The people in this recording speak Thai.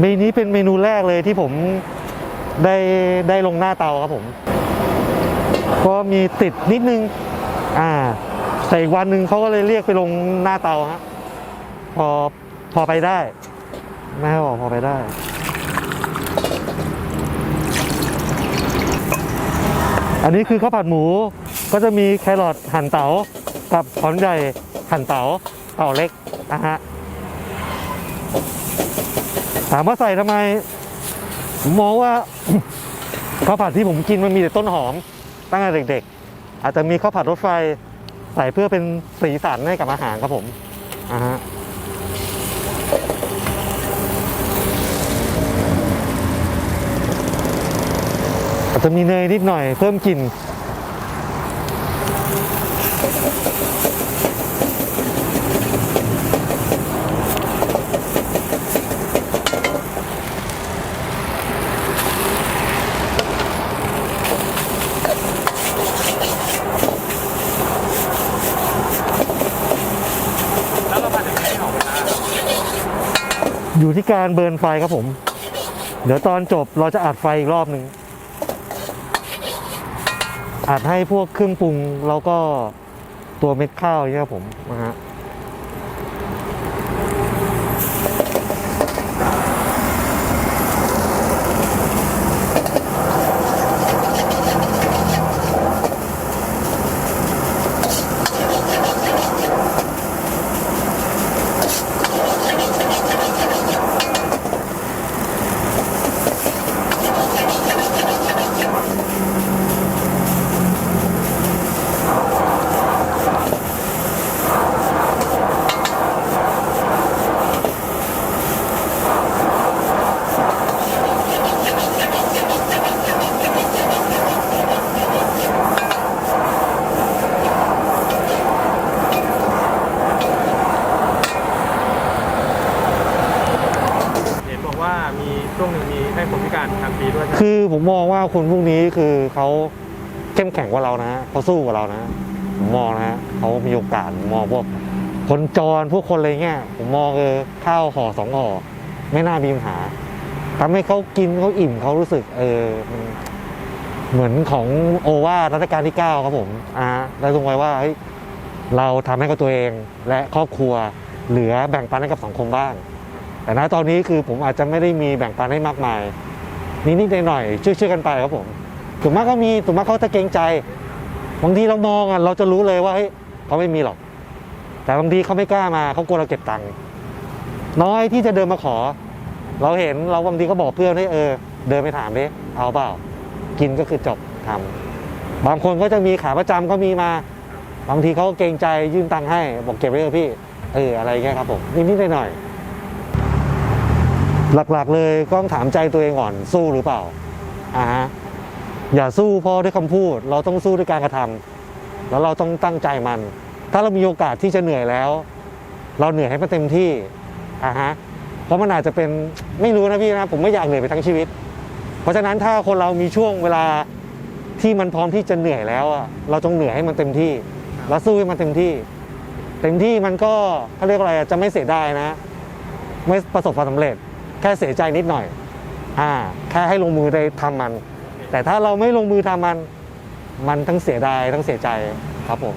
เมนูนี้เป็นเมนูแรกเลยที่ผมได้ได้ลงหน้าเตาครับผม ก็มีติดนิดนึง อ่าแต่อีกวันหนึ่งเขาก็เลยเรียกไปลงหน้าเตาฮะพอพอไปได้แม่บอกพอไปได้ อันนี้คือข้าวผัดหมูก็จะมีแครอทหั่นเต๋ากับหอมใหญ่หั่นเต๋าเต๋าเล็กนะฮะ ถามว่าใส่ทำไมมมองว่า ข้าวผัดที่ผมกินมันมีแต่ต้นหอม ตั้งแต่เด็กๆ อาจจะมีข้าวผัดรถไฟใส่เพื่อเป็นสีสันให้กับอาหารครับผมอ่าฮะอาจจะมีเนยนิดหน่อยเพิ่มกลิ่น แล้วเราผัดยังไงให้หอมกระทะ อยู่ที่การเบิร์นไฟครับผม เดี๋ยวตอนจบเราจะอัดไฟอีกรอบหนึ่งอัดให้พวกเครื่องปรุงแล้วก็ตัวเม็ดข้าวเนี่ยครับผมนะฮะ ช่วงหนึ่งมีให้คนพิการทางฟรีด้วยคือผมมองว่าคนพวกนี้คือเขาเข้มแข็งกว่าเรานะเขาสู้กว่าเรานะผมมองนะเขามีโอกาสผมมองพวกคนจรพวกคนอะไรเงี้ยผมมองเออข้าวห่อสองห่อไม่น่ามีปัญหาทำให้เขากินเขาอิ่มเขารู้สึก เออมันเหมือนของโอวาทรัชกาลที่เก้าครับผมอ่าได้ตรงไว้ว่าเฮ้ยเราทำให้กับตัวเองและครอบครัว เหลือแบ่งปันให้กับสังคมบ้าง แต่ณตอนนี้คือผมอาจจะไม่ได้มีแบ่งปันให้มากมาย นิดๆหน่อยๆช่วยๆกันไปครับผมส่วนมากก็มีส่วนมากเขาจะเกรงใจบางทีเรามองอะเราจะรู้เลยว่าเฮ้ยเขาไม่มีหรอก แต่บางทีเขาไม่กล้ามาเขากลัวเราเก็บตังค์น้อยที่จะเดินมาขอ เราเห็นเราบางทีก็บอกเพื่อนให้เออ เดินไปถามดิเอาเปล่า กินก็คือจบทำบางคนก็จะมีขาประจำก็มีมา บางทีเขาเกรงใจยื่นตังค์ให้ บอกเก็บไว้เถอะพี่เอออะไรเงี้ยครับผมนิดๆหน่อยๆ หลักๆ เลยก็ต้องถามใจตัวเองก่อนสู้หรือเปล่าอ่าอย่าสู้เพราะด้วยคำพูด เราต้องสู้ด้วยการกระทำแล้วเราต้องตั้งใจมัน ถ้าเรามีโอกาสที่จะเหนื่อยแล้ว เราเหนื่อยให้มันเต็มที่อ่าฮะเพราะมันอาจจะเป็นไม่รู้นะพี่นะผมไม่อยากเหนื่อยไปทั้งชีวิต เพราะฉะนั้นถ้าคนเรามีช่วงเวลาที่มันพร้อมที่จะเหนื่อยแล้วอะเราต้องเหนื่อยให้มันเต็มที่แล้วสู้ให้มันเต็มที่ เต็มที่มันก็เขาเรียกอะไรจะไม่เสียดายนะ ไม่ประสบความสำเร็จ ค่เสียใจนิดหน่อยอ่าแค่ให้ลงมือได้ทำมัน แต่ถ้าเราไม่ลงมือทำมัน มันทั้งเสียดายทั้งเสียใจครับผม